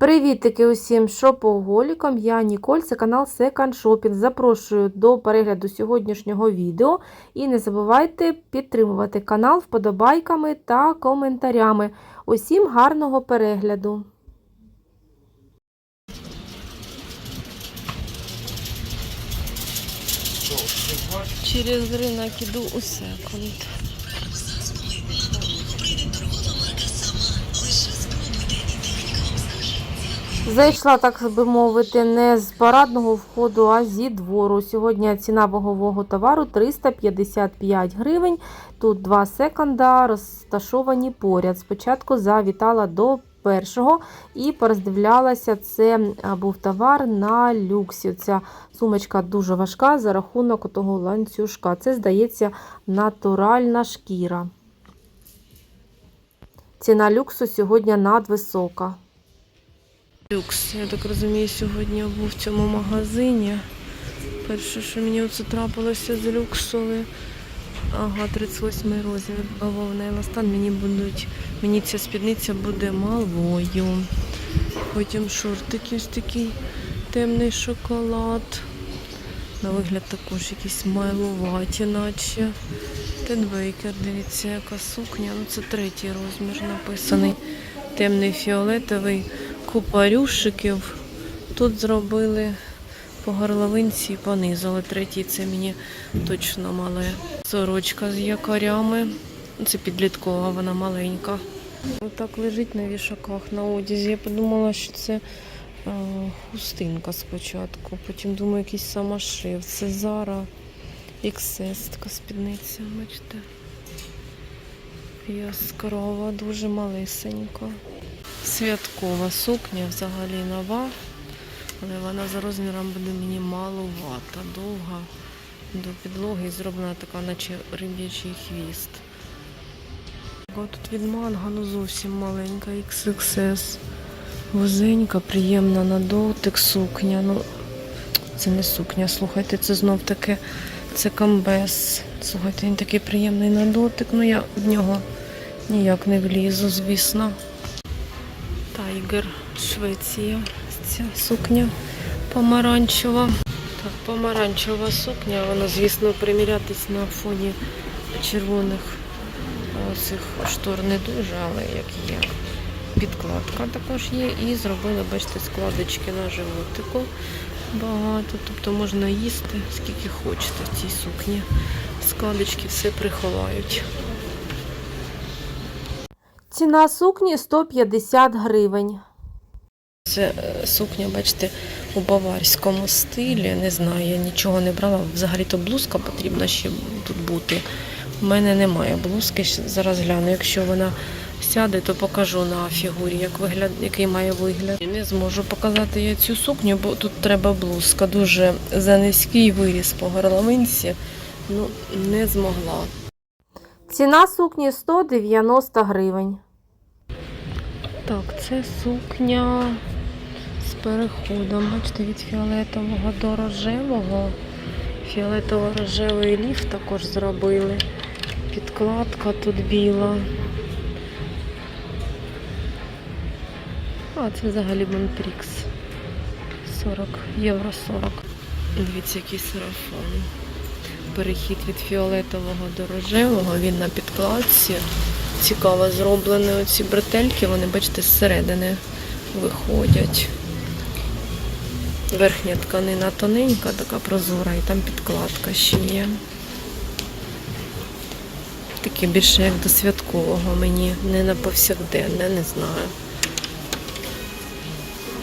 Привітики усім шопоголікам. Я Ніколь, це канал Second Shopping. Запрошую до перегляду сьогоднішнього відео. І не забувайте підтримувати канал вподобайками та коментарями. Усім гарного перегляду! Через ринок іду у секунд. Зайшла, так би мовити, не з парадного входу, а зі двору. Сьогодні ціна вагового товару 355 гривень. Тут два секонда розташовані поряд. Спочатку завітала до першого і пороздивлялася, це був товар на люксі. Ця сумочка дуже важка за рахунок того ланцюжка. Це, здається, натуральна шкіра. Ціна люксу сьогодні надвисока. Люкс, я так розумію, сьогодні був в цьому магазині. Перше, що мені оце трапилося з люксової. Ага, 38 розмір. Бавовна еластан. Мені будуть, мені ця спідниця буде малою. Потім шортики ось такий темний шоколад. На вигляд також якісь майлуваті, наче. Тедбейкер, дивіться, яка сукня. Ну це третій розмір написаний. Темний фіолетовий купа рюшиків. Тут зробили по горловинці і понизили. Третій це мені точно мале. Сорочка з якорями. Це підліткова, вона маленька. Отак лежить на вішаках на одязі. Я подумала, що це е, хустинка спочатку. Потім думаю, якийсь самошив. Це Zara XS, така спідниця, бачите. Яскрава, дуже малесенька. Святкова сукня взагалі нова, але вона за розміром буде мені маловата, довга до підлоги зроблена така, наче риб'ячий хвіст. Тут від манга ну зовсім маленька, XXS. Вузенька, приємна на дотик сукня. Ну, це не сукня, слухайте, це знов таки це камбез. Слухайте, він такий приємний на дотик, ну я в нього ніяк не влізу, звісно. Тайгер, Швеція. Ця сукня помаранчева. Так, помаранчева сукня, вона, звісно, примірятись на фоні червоних цих штор не дуже, але як є. Підкладка також є. І зробили, бачите, складочки на животику багато. Тобто можна їсти скільки хочете в цій сукні. Складочки все приховають. Ціна сукні 150 гривень. Це е, сукня, бачите, у баварському стилі. Не знаю, я нічого не брала. Взагалі-то блузка потрібна ще тут бути. У мене немає блузки. Зараз гляну. Якщо вона сяде, то покажу на фігурі, як вигляд, який має вигляд. Не зможу показати я цю сукню, бо тут треба блузка. Дуже за низький виріс по горловинці. Ну, не змогла. Ціна сукні 190 гривень. Так, це сукня з переходом. Бачите, від фіолетового до рожевого. Фіолетово-рожевий ліф також зробили. Підкладка тут біла. А, це взагалі Монтрікс. 40, євро 40. Дивіться, який сарафан. Перехід від фіолетового до рожевого, він на підкладці. Цікаво зроблені оці бретельки, вони, бачите, зсередини виходять. Верхня тканина тоненька, така прозора, і там підкладка ще є. Таке більше як до святкового мені, не на повсякденне, не знаю.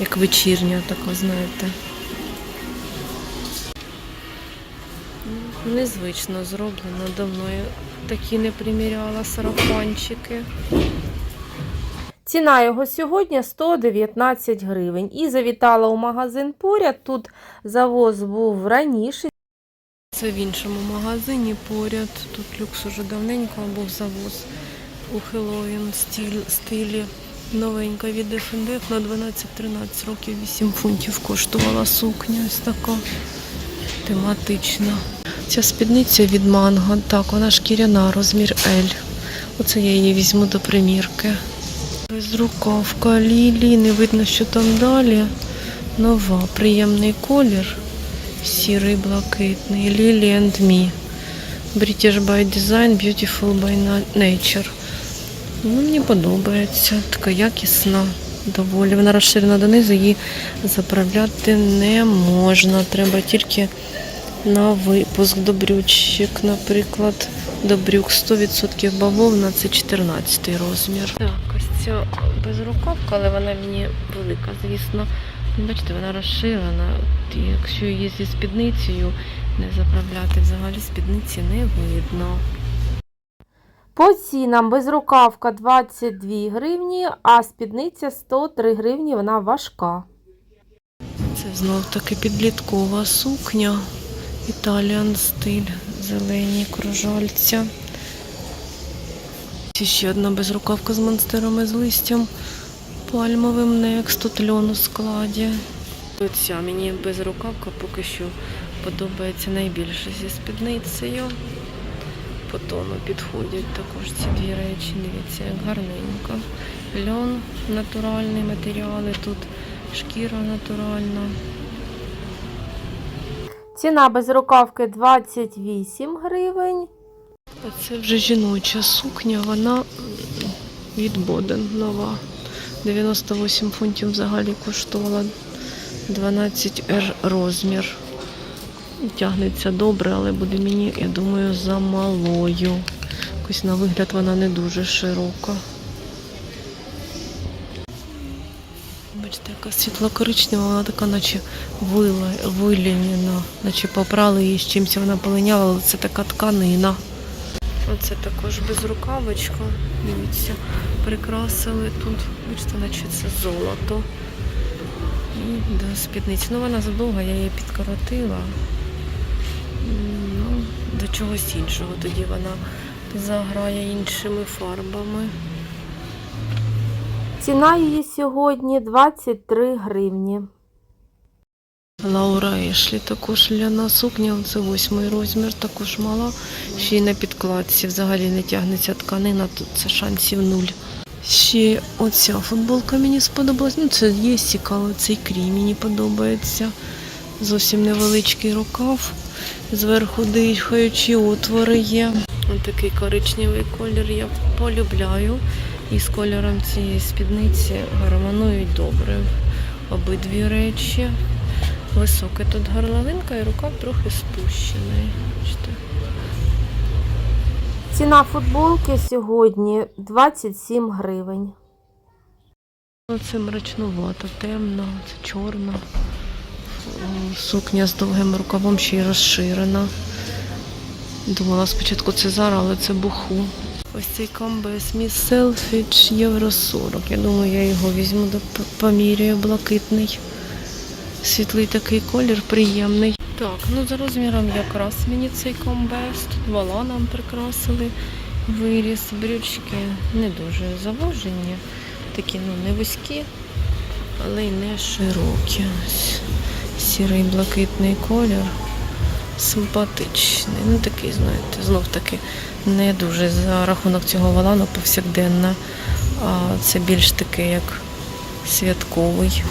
Як вечірня така, знаєте. Незвично зроблено давно. Такі не приміряла сарафанчики. Ціна його сьогодні 119 гривень. І завітала у магазин поряд. Тут завоз був раніше. Це в іншому магазині поряд. Тут люкс уже давненько був завоз у Хеллоуін стиль, стилі. Новенька від F&F на 12-13 років 8 фунтів коштувала сукня. Ось така тематична. Ця спідниця від манго, так, вона шкіряна, розмір L. Оце я її візьму до примірки. Безрукавка Лілі, не видно, що там далі. Нова, приємний колір. Сірий, блакитний. Лілі and Me. British by Design, Beautiful by Nature. Ну, мені подобається. Така якісна, доволі. Вона розширена донизу, її заправляти не можна. Треба тільки на випуск добрючик, наприклад. До брюк 100% бавовна, це 14 розмір. Так, ось ця безрукавка, але вона мені велика, звісно. Бачите, вона розширена. От якщо її зі спідницею не заправляти, взагалі спідниці не видно. По цінам безрукавка 22 гривні, а спідниця 103 гривні, вона важка. Це знов таки підліткова сукня. Італіан стиль, зелені кружальця. Ще одна безрукавка з монстерами з листям. Пальмовим Next, тут льон у складі. Оця мені безрукавка поки що подобається найбільше зі спідницею. По тону підходять також ці дві речі. Дивіться, як гарненько. Льон натуральний матеріали, тут шкіра натуральна. Ціна безрукавки 28 гривень. Це вже жіноча сукня, вона від Боден нова. 98 фунтів взагалі коштувала 12R розмір. Тягнеться добре, але буде мені, я думаю, замалою. Якось на вигляд вона не дуже широка. Яка світло-коричнева, вона така, наче вилінена, наче попрали її з чимось, вона полиняла, але це така тканина. Оце також безрукавочка. Дивіться, прикрасили тут, бачите, наче це золото. І до спідниці. Ну вона задовга, я її підкоротила. Ну, до чогось іншого. Тоді вона заграє іншими фарбами. Ціна її сьогодні 23 гривні. Лаура Ешлі також ляна сукня, це восьмий розмір, також мала. Ще й на підкладці взагалі не тягнеться тканина, тут це шансів нуль. Ще оця футболка мені сподобалась. Ну, це є цікаво, цей крій мені подобається. Зовсім невеличкий рукав. Зверху дихаючі отвори є. Ось такий коричневий колір я полюбляю. І з кольором цієї спідниці гармонують добре обидві речі. Висока тут горловинка і рукав трохи спущений. Бачите? Ціна футболки сьогодні 27 гривень. Це мрачнувато, темно, це чорна. М, Сукня з довгим рукавом ще й розширена. Думала спочатку це Зара, але це буху. Ось цей комбез Miss Selfridge євро 40. Я думаю, я його візьму до п- поміряю блакитний. Світлий такий колір, приємний. Так, ну за розміром якраз мені цей комбез. Тут вала нам прикрасили. Виріс, брючки не дуже завожені. Такі ну, не вузькі, але й не широкі. Сірий блакитний колір. Симпатичний. Ну такий, знаєте, знов таки не дуже за рахунок цього валану повсякденна. Це більш такий, як святковий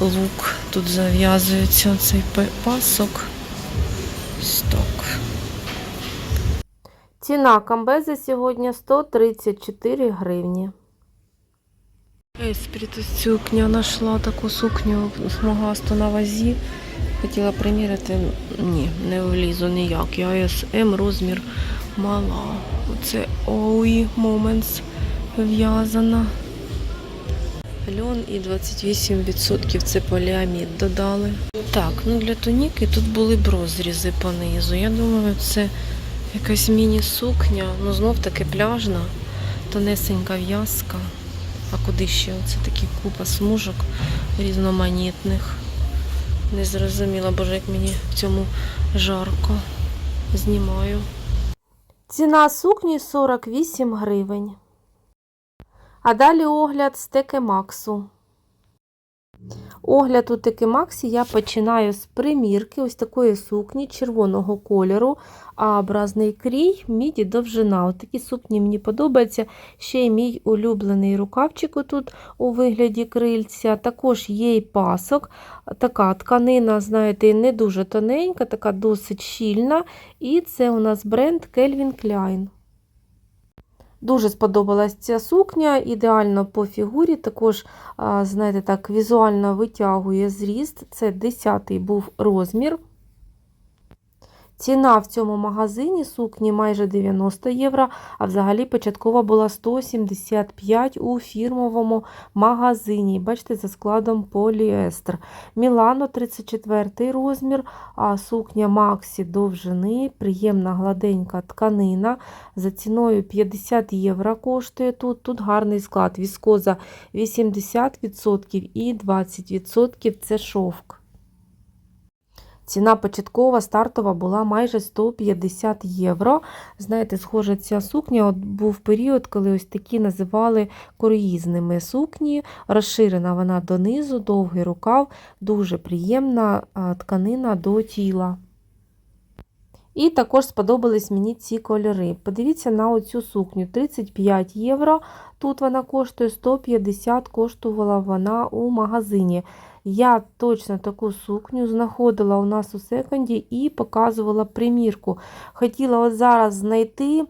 лук. Тут зав'язується цей пасок. Ось так. Ціна камбези сьогодні 134 гривні. Цю сукня знайшла таку сукню смугасту на вазі. Хотіла приміряти. Ні, не влізу ніяк. Я АСМ розмір мала. Оце OE Moments в'язана. Льон і 28% це поліамід додали. Так, ну для туніки тут були б розрізи по низу. Я думаю, це якась міні-сукня, ну знов таки пляжна, тонесенька в'язка. А куди ще? Оце такі купа смужок різноманітних. Не зрозуміла, боже, як мені в цьому жарко. Знімаю. Ціна сукні 48 гривень. А далі огляд стеки Максу. Огляд у таки Максі я починаю з примірки ось такої сукні червоного кольору, а образний крій міді довжина. Ось такі сукні мені подобаються. Ще й мій улюблений рукавчик тут у вигляді крильця. Також є і пасок. Така тканина, знаєте, не дуже тоненька, така досить щільна. І це у нас бренд Calvin Klein. Дуже сподобалась ця сукня, ідеально по фігурі. Також, знаєте, так, візуально витягує зріст. Це 10 був розмір. Ціна в цьому магазині сукні майже 90 євро, а взагалі початкова була 175 у фірмовому магазині. Бачите, за складом поліестер. Мілано 34 розмір, а сукня Максі довжини, приємна гладенька тканина. За ціною 50 євро коштує тут. Тут гарний склад. Віскоза 80% і 20% це шовк. Ціна початкова стартова була майже 150 євро. Знаєте, схожа ця сукня от був період, коли ось такі називали круїзними сукні. Розширена вона донизу, довгий рукав, дуже приємна тканина до тіла. І також сподобались мені ці кольори. Подивіться на оцю сукню 35 євро. Тут вона коштує 150, коштувала вона у магазині. Я точно таку сукню знаходила у нас у секонді і показувала примірку. Хотіла от зараз знайти,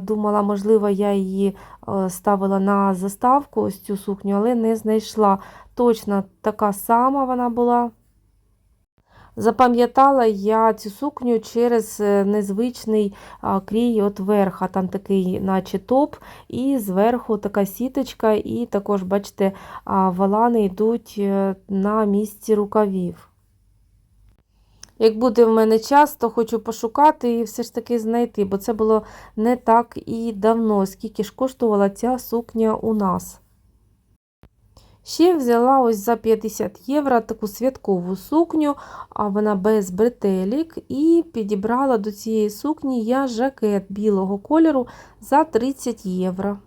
думала, можливо, я її ставила на заставку, ось цю сукню, але не знайшла. Точно така сама вона була. Запам'ятала я цю сукню через е, незвичний крій от верха. Там такий, наче топ, і зверху така сіточка, і також, бачите, валани йдуть е, на місці рукавів. Як буде в мене час, то хочу пошукати і все ж таки знайти, бо це було не так і давно, скільки ж коштувала ця сукня у нас. Ще взяла ось за 50 євро таку святкову сукню, а вона без бретелік, і підібрала до цієї сукні я жакет білого кольору за 30 євро.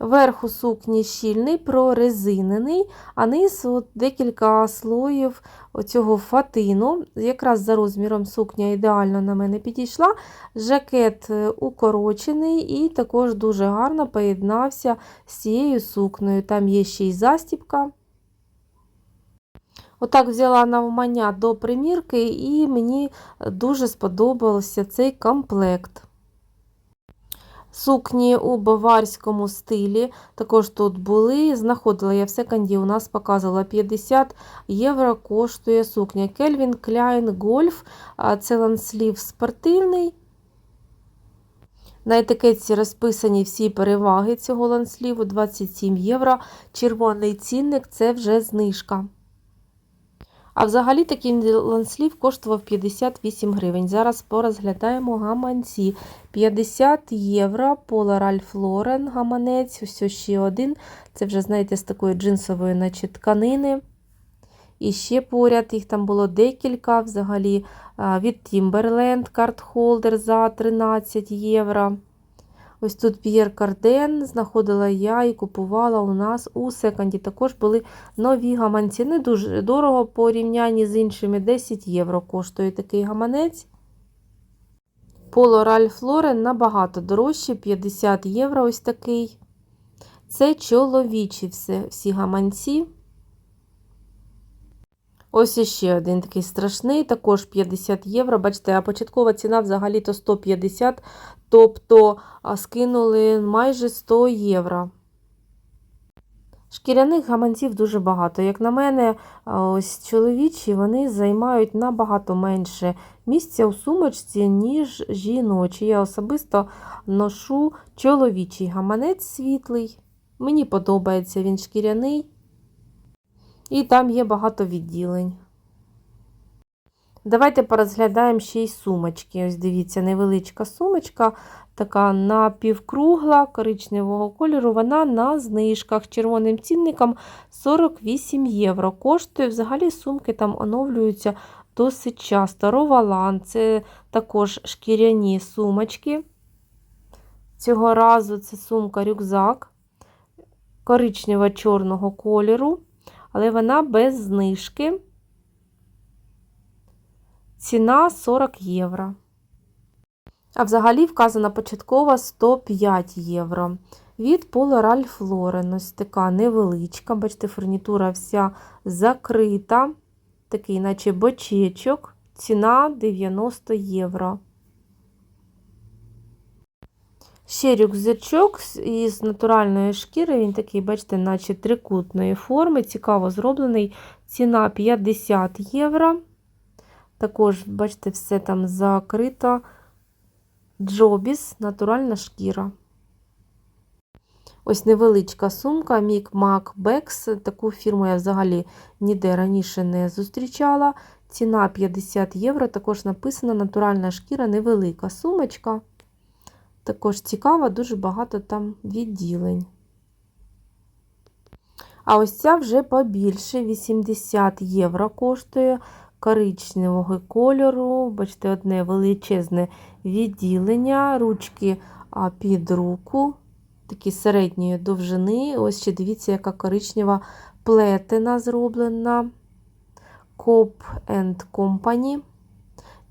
Верху сукні щільний, прорезинений, а низ от декілька слоїв оцього фатину. Якраз за розміром сукня ідеально на мене підійшла. Жакет е, укорочений і також дуже гарно поєднався з цією сукнею. Там є ще й застіпка. Отак взяла навмання до примірки, і мені дуже сподобався цей комплект. Сукні у баварському стилі також тут були. Знаходила я в секонді, у нас показувала 50 євро коштує сукня. Calvin Klein Golf, це ланслів спортивний. На етикетці розписані всі переваги цього лансліву 27 євро. Червоний цінник це вже знижка. А взагалі такий ланслів коштував 58 гривень. Зараз порозглядаємо гаманці. 50 євро, Пола Ральф Лорен гаманець, ось ще один. Це вже, знаєте, з такої джинсової наче, тканини. І ще поряд їх там було декілька. Взагалі від Timberland карт-холдер за 13 євро. Ось тут П'єр Карден знаходила я і купувала у нас у секонді. Також були нові гаманці. Не дуже дорого порівнянні з іншими 10 євро коштує такий гаманець. Поло Ральф Лорен набагато дорожче, 50 євро ось такий. Це чоловічі всі, всі гаманці. Ось іще один такий страшний, також 50 євро. Бачите, а початкова ціна взагалі-то 150, тобто скинули майже 100 євро. Шкіряних гаманців дуже багато. Як на мене, ось чоловічі вони займають набагато менше місця у сумочці, ніж жіночі. Я особисто ношу чоловічий гаманець світлий. Мені подобається він шкіряний. І там є багато відділень. Давайте порозглядаємо ще й сумочки. Ось дивіться, невеличка сумочка, така напівкругла, коричневого кольору. Вона на знижках червоним цінником 48 євро. Коштує взагалі сумки там оновлюються досить часто. Ровалан це також шкіряні сумочки. Цього разу це сумка-рюкзак коричнево-чорного кольору. Але вона без знижки. Ціна 40 євро. А взагалі вказана початкова 105 євро. Від Ральф Лорен. Ось така невеличка. Бачите, фурнітура вся закрита. Такий, наче бочечок. Ціна 90 євро. Ще рюкзачок із натуральної шкіри. Він такий, бачите, наче трикутної форми. Цікаво зроблений. Ціна 50 євро. Також, бачите, все там закрито. Джобіс, натуральна шкіра. Ось невеличка сумка Мік Мак Бекс. Таку фірму я взагалі ніде раніше не зустрічала. Ціна 50 євро. Також написана натуральна шкіра, невелика сумочка. Також цікава, дуже багато там відділень. А ось ця вже побільше, 80 євро коштує коричневого кольору. Бачите, одне величезне відділення, ручки під руку, такі середньої довжини. Ось ще дивіться, яка коричнева плетена зроблена. Coop Company.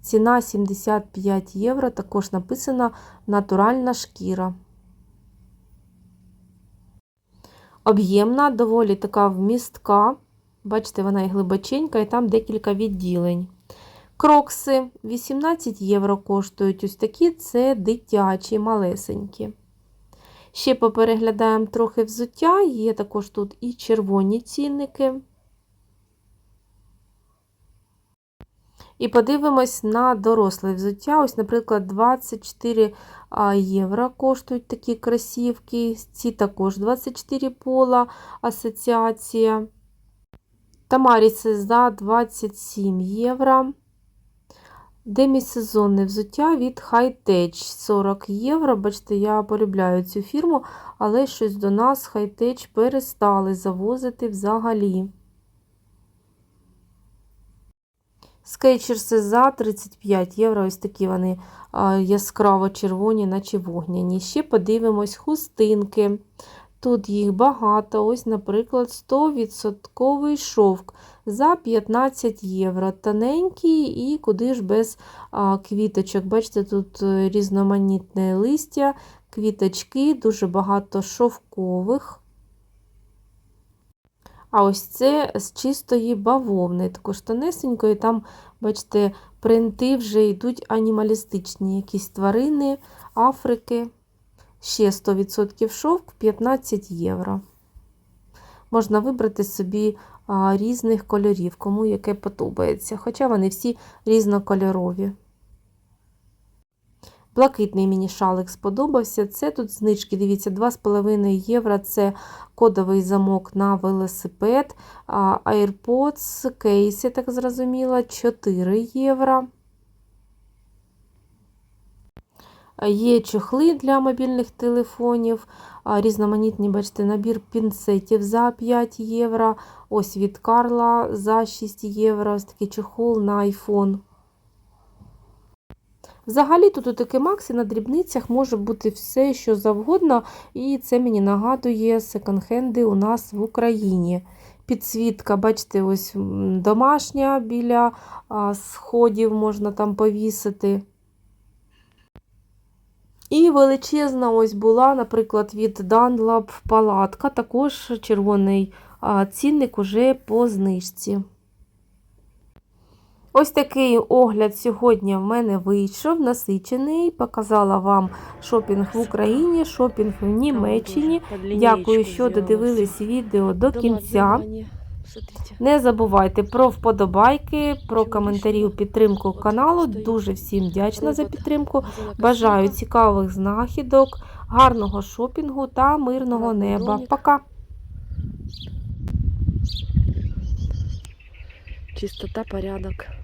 Ціна 75 євро. Також написана натуральна шкіра. Об'ємна, доволі така вмістка. Бачите, вона і глибоченька, і там декілька відділень. Крокси 18 євро коштують. Ось такі це дитячі, малесенькі. Ще попереглядаємо трохи взуття. Є також тут і червоні цінники. І подивимось на доросле взуття. Ось, наприклад, 24 євро коштують такі кросівки. Ці також 24 пола асоціація. Тамаріси за 27 євро. Демісезонне взуття від Hightech 40 євро. Бачите, я полюбляю цю фірму, але щось до нас Hightech перестали завозити взагалі. Скетчерси за 35 євро. Ось такі вони яскраво червоні, наче вогняні. Ще подивимось хустинки. Тут їх багато. Ось, наприклад, 100% шовк за 15 євро. Тоненький і куди ж без квіточок. Бачите, тут е, різноманітне листя, квіточки, дуже багато шовкових. А ось це з чистої бавовни, також тонесенької, там, бачите, принти вже йдуть анімалістичні якісь тварини, Африки. Ще 100% шовк 15 євро. Можна вибрати собі різних кольорів, кому яке подобається. Хоча вони всі різнокольорові. Блакитний мені шалик сподобався. Це тут знижки, дивіться, 2,5 євро. Це кодовий замок на велосипед. AirPods, кейс, я так зрозуміла, 4 євро. Є чохли для мобільних телефонів, різноманітні, бачите, набір пінцетів за 5 євро. Ось від Карла за 6 євро. Ось такий чохол на iPhone. Взагалі тут у таке Максі на дрібницях може бути все, що завгодно, і це мені нагадує секонд-хенди у нас в Україні. Підсвітка, бачите, ось домашня біля сходів можна там повісити. І величезна ось була, наприклад, від Dunlop палатка, також червоний цінник уже по знижці. Ось такий огляд сьогодні в мене вийшов, насичений. Показала вам шопінг в Україні, шопінг в Німеччині. Дякую, що додивились відео до кінця. Не забувайте про вподобайки, про коментарі у підтримку каналу. Дуже всім вдячна за підтримку. Бажаю цікавих знахідок, гарного шопінгу та мирного неба. Пока! Чистота, порядок.